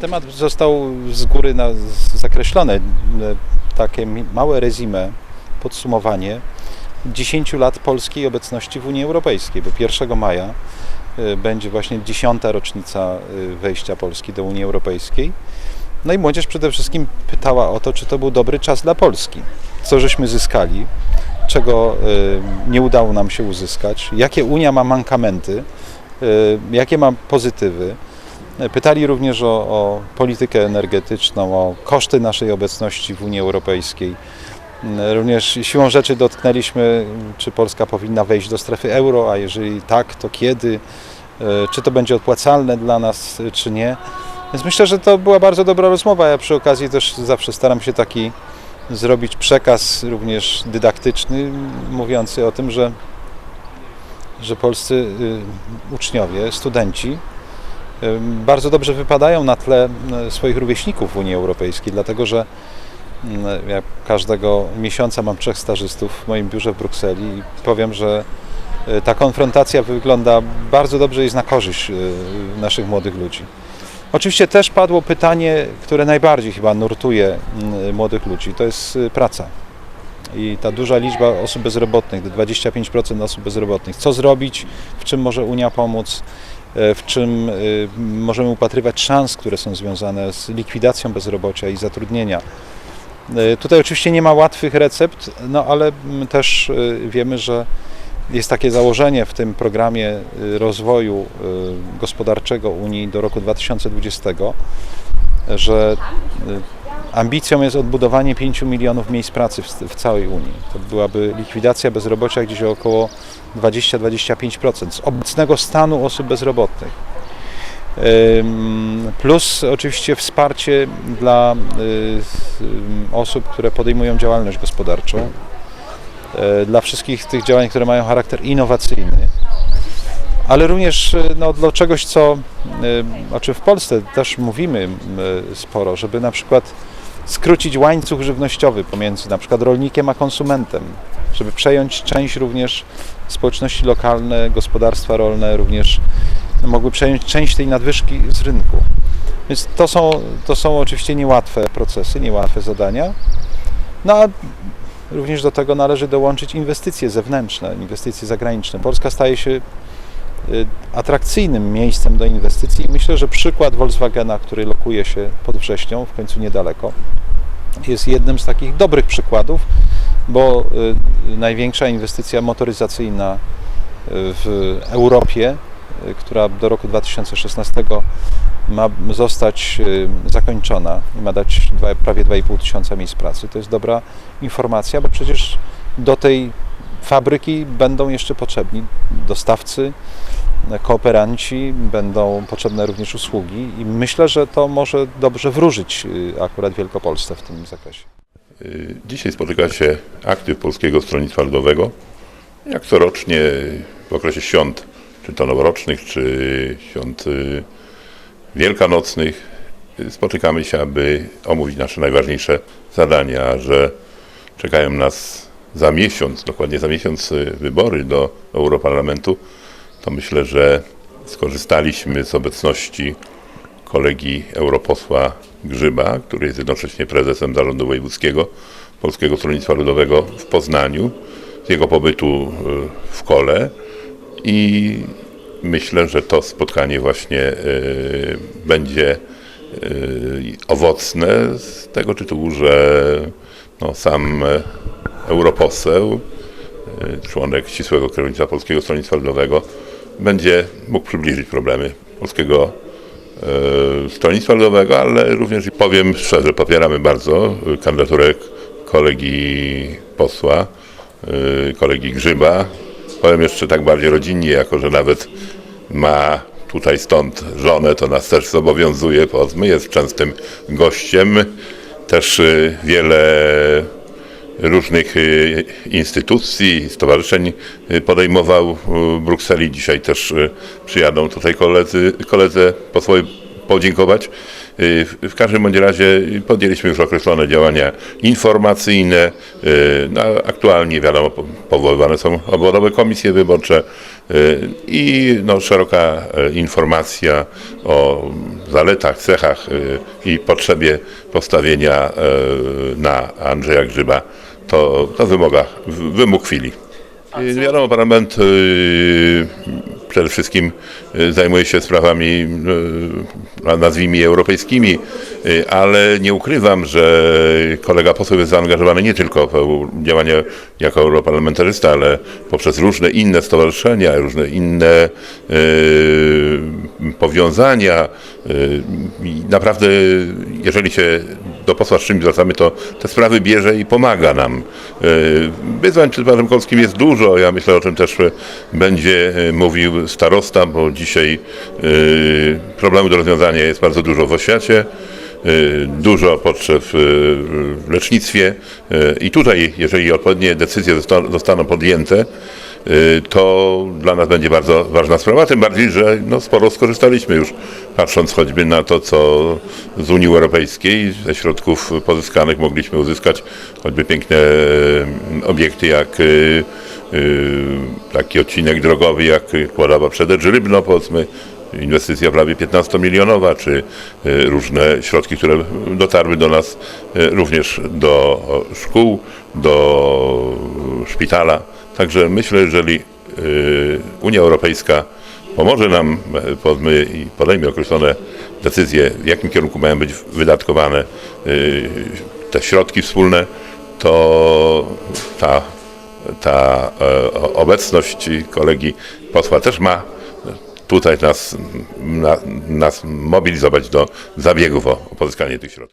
temat został z góry na, zakreślony. Takie małe rezime, podsumowanie 10 lat polskiej obecności w Unii Europejskiej, bo 1 maja e, będzie właśnie 10. rocznica e, wejścia Polski do Unii Europejskiej. No i młodzież przede wszystkim pytała o to, czy to był dobry czas dla Polski. Co żeśmy zyskali, czego e, nie udało nam się uzyskać, jakie Unia ma mankamenty, e, jakie ma pozytywy. Pytali również o, o politykę energetyczną, o koszty naszej obecności w Unii Europejskiej. Również siłą rzeczy dotknęliśmy, czy Polska powinna wejść do strefy euro, a jeżeli tak, to kiedy, czy to będzie opłacalne dla nas, czy nie. Więc myślę, że to była bardzo dobra rozmowa. Ja przy okazji też zawsze staram się taki zrobić przekaz również dydaktyczny, mówiący o tym, że, że polscy y, uczniowie, studenci y, bardzo dobrze wypadają na tle y, swoich rówieśników w Unii Europejskiej, dlatego że ja każdego miesiąca mam trzech stażystów w moim biurze w Brukseli i powiem, że ta konfrontacja wygląda bardzo dobrze i jest na korzyść naszych młodych ludzi. Oczywiście też padło pytanie, które najbardziej chyba nurtuje y, młodych ludzi, to jest y, praca. I ta duża liczba osób bezrobotnych, 25% osób bezrobotnych. Co zrobić, w czym może Unia pomóc, e, w czym y, możemy upatrywać szans, które są związane z likwidacją bezrobocia i zatrudnienia. E, Tutaj oczywiście nie ma łatwych recept, no ale mm, też y, wiemy, że jest takie założenie w tym programie y, rozwoju y, gospodarczego Unii do roku 2020, że y, ambicją jest odbudowanie 5 milionów miejsc pracy w, całej Unii. To byłaby likwidacja bezrobocia gdzieś około 20-25% z obecnego stanu osób bezrobotnych. Plus oczywiście wsparcie dla osób, które podejmują działalność gospodarczą, dla wszystkich tych działań, które mają charakter innowacyjny, ale również y, no, dla czegoś, co, o czym w Polsce też mówimy sporo, żeby na przykład skrócić łańcuch żywnościowy pomiędzy na przykład rolnikiem a konsumentem, żeby przejąć część również społeczności lokalne, gospodarstwa rolne również mogły przejąć część tej nadwyżki z rynku. Więc to są, to są oczywiście niełatwe procesy, niełatwe zadania. No a również do tego należy dołączyć inwestycje zewnętrzne, inwestycje zagraniczne. Polska staje się y, atrakcyjnym miejscem do inwestycji i myślę, że przykład Volkswagena, który lokuje się pod wrześnią, w końcu niedaleko, jest jednym z takich dobrych przykładów, bo y, największa inwestycja motoryzacyjna y, w Europie, która do roku 2016 ma zostać y, zakończona i ma dać prawie 2,5 tysiąca miejsc pracy. To jest dobra informacja, bo przecież do tej fabryki będą jeszcze potrzebni dostawcy, kooperanci, będą potrzebne również usługi i myślę, że to może dobrze wróżyć y, akurat Wielkopolsce w tym zakresie. Y, Dzisiaj spotyka się aktyw Polskiego Stronnictwa Ludowego. Jak corocznie w okresie świąt, czy to noworocznych, czy świąt y, wielkanocnych, spotykamy się, aby omówić nasze najważniejsze zadania, że czekają nas za miesiąc, dokładnie za miesiąc y, wybory do Europarlamentu, to myślę, że skorzystaliśmy z obecności kolegi europosła Grzyba, który jest jednocześnie prezesem zarządu wojewódzkiego Polskiego Stronnictwa Ludowego w Poznaniu, z jego pobytu y, w kole i myślę, że to spotkanie właśnie y, będzie y, owocne z tego tytułu, że no, sam e, europoseł, członek ścisłego kierownictwa Polskiego Stronnictwa Ludowego będzie mógł przybliżyć problemy polskiego e, Stronnictwa Ludowego, ale również i powiem szczerze, popieramy bardzo e, kandydaturę kolegi posła, e, kolegi Grzyba. Powiem jeszcze tak bardziej rodzinnie, jako że nawet ma tutaj stąd żonę, to nas też zobowiązuje, powiedzmy, jest częstym gościem. Też e, wiele różnych y, instytucji, stowarzyszeń y, podejmował w Brukseli. Dzisiaj też y, przyjadą tutaj koledzy, koledze posłowie podziękować. W, w każdym bądź razie podjęliśmy już określone działania informacyjne. Y, No, aktualnie wiadomo, po- powoływane są obwodowe komisje wyborcze y, i no, szeroka e, informacja o zaletach, cechach y, i potrzebie postawienia e, na Andrzeja Grzyba to, to wymoga, wymóg chwili. Y, Wiadomo, parlament y, przede wszystkim y, zajmuje się sprawami, y, nazwijmy je europejskimi, y, ale nie ukrywam, że kolega poseł jest zaangażowany nie tylko w działanie jako europarlamentarysta, ale poprzez różne inne stowarzyszenia, różne inne powiązania. Naprawdę, jeżeli się do posła z czymś zwracamy, to te sprawy bierze i pomaga nam. Y, Wyzwań przed panem Kolskim jest dużo. Ja myślę, o czym też y, będzie y, mówił starosta, bo dzisiaj problemu do rozwiązania jest bardzo dużo w oświacie. Y, Dużo potrzeb y, w lecznictwie. Y, i tutaj, jeżeli odpowiednie decyzje zosta- zostaną podjęte, to dla nas będzie bardzo ważna sprawa, tym bardziej, że no, sporo skorzystaliśmy już, patrząc choćby na to, co z Unii Europejskiej, ze środków pozyskanych mogliśmy uzyskać choćby piękne e, obiekty jak taki odcinek drogowy jak Kładowa Przededrz Rybno, powiedzmy, inwestycja prawie 15-milionowa, czy y, różne środki, które dotarły do nas y, również do szkół, do szpitala. Także myślę, jeżeli Unia Europejska pomoże nam, e, powiedzmy, i podejmie określone decyzje, w jakim kierunku mają być wydatkowane te środki wspólne, to ta, ta e, obecność kolegi posła też ma tutaj nas, na, nas mobilizować do zabiegów o, pozyskanie tych środków.